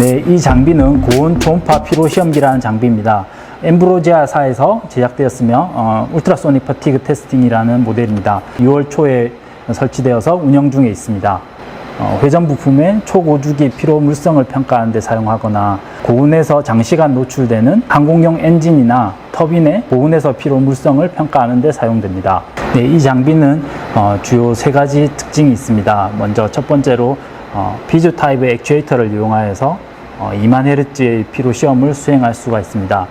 네, 이 장비는 고온 초음파 피로 시험기라는 장비입니다. 엠브로지아사에서 제작되었으며 어, 울트라소닉 퍼티그 테스팅이라는 모델입니다. 6월 초에 설치되어서 운영 중에 있습니다. 어, 회전 부품의 초고주기 피로 물성을 평가하는 데 사용하거나 고온에서 장시간 노출되는 항공용 엔진이나 터빈의 고온에서 피로 물성을 평가하는 데 사용됩니다. 네, 이 장비는 어, 주요 세 가지 특징이 있습니다. 먼저 첫 번째로 어, 비즈 타입의 액추에이터를 이용하여서 어, 2만 헤르츠의 피로 시험을 수행할 수가 있습니다.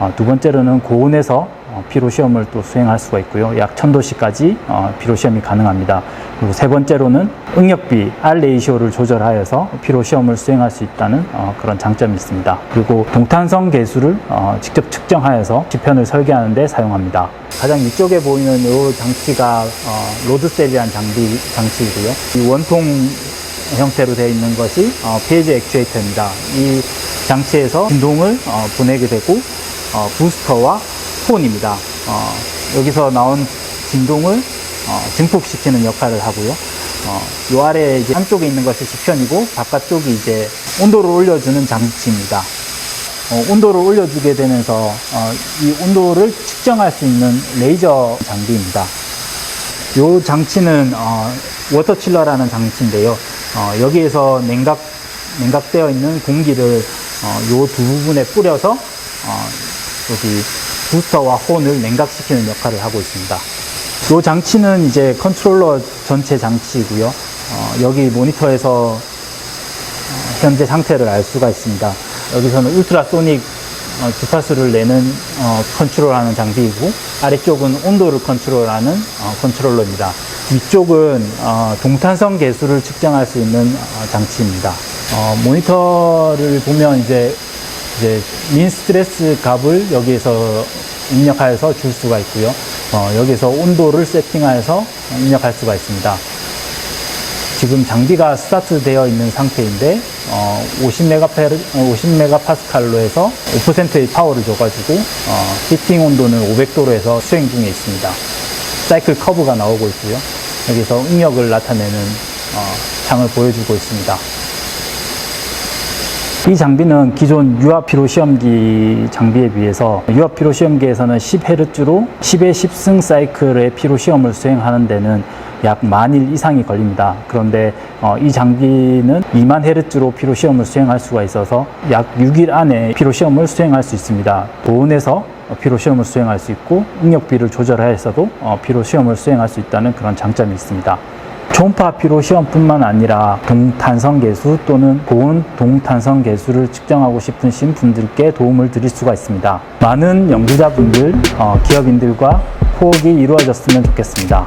어, 두 번째로는 고온에서 어, 피로 시험을 또 수행할 수가 있고요. 약 1000도씨까지 어, 피로 시험이 가능합니다. 그리고 세 번째로는 응력비 R 레이시오를 조절하여서 피로 시험을 수행할 수 있다는 어, 그런 장점이 있습니다. 그리고 동탄성 계수를 어, 직접 측정하여서 지편을 설계하는 데 사용합니다. 가장 이쪽에 보이는 이 장치가 어, 로드셀이라는 장비 장치이고요. 이 원통 형태로 되어 있는 것이 어, 페이지 액추에이터입니다. 이 장치에서 진동을 어, 보내게 되고 어, 부스터와 폰입니다. 어, 여기서 나온 진동을 어, 증폭시키는 역할을 하고요. 어, 요 아래 이제 한쪽에 있는 것이 지편이고 바깥쪽이 이제 온도를 올려주는 장치입니다. 어, 온도를 올려주게 되면서 어, 이 온도를 측정할 수 있는 레이저 장비입니다. 이 장치는 어, 워터칠러라는 장치인데요. 어, 여기에서 냉각 냉각되어 있는 공기를 이두 부분에 뿌려서 어, 여기 부스터와 혼을 냉각시키는 역할을 하고 있습니다. 이 장치는 이제 컨트롤러 전체 장치이고요. 어, 여기 모니터에서 어, 현재 상태를 알 수가 있습니다. 여기서는 울트라소닉 어, 주파수를 내는 어, 컨트롤하는 장비이고 아래쪽은 온도를 컨트롤하는 어, 컨트롤러입니다. 위쪽은 어, 동탄성 계수를 측정할 수 있는 어, 장치입니다. 어, 모니터를 보면 이제 이제 민 스트레스 값을 여기에서 입력하여서 줄 수가 있고요. 어, 여기서 온도를 세팅하여서 입력할 수가 있습니다. 지금 장비가 스타트 되어 있는 상태인데 어, 50메가페르, 50메가파스칼로 해서 5%의 파워를 줘가지고 어, 히팅 온도는 500도로 해서 수행 중에 있습니다. 사이클 커브가 나오고 있고요. 여기서 응력을 나타내는 어, 창을 보여주고 있습니다. 이 장비는 기존 유압 피로 시험기 장비에 비해서 유압 피로 시험기에서는 10Hz로 10의 10승 사이클의 피로 시험을 수행하는 데는 약 만일 이상이 걸립니다. 그런데 어, 이 장비는 2만 헤르츠로 피로 시험을 수행할 수가 있어서 약 6일 안에 피로 시험을 수행할 수 있습니다. 도온에서 피로 시험을 수행할 수 있고 응력비를 조절하여서도 어, 피로 시험을 수행할 수 있다는 그런 장점이 있습니다. 초음파 피로 시험뿐만 아니라 동탄성 계수 또는 고온 동탄성 계수를 측정하고 싶으신 분들께 도움을 드릴 수가 있습니다. 많은 연구자분들, 어, 기업인들과 호흡이 이루어졌으면 좋겠습니다.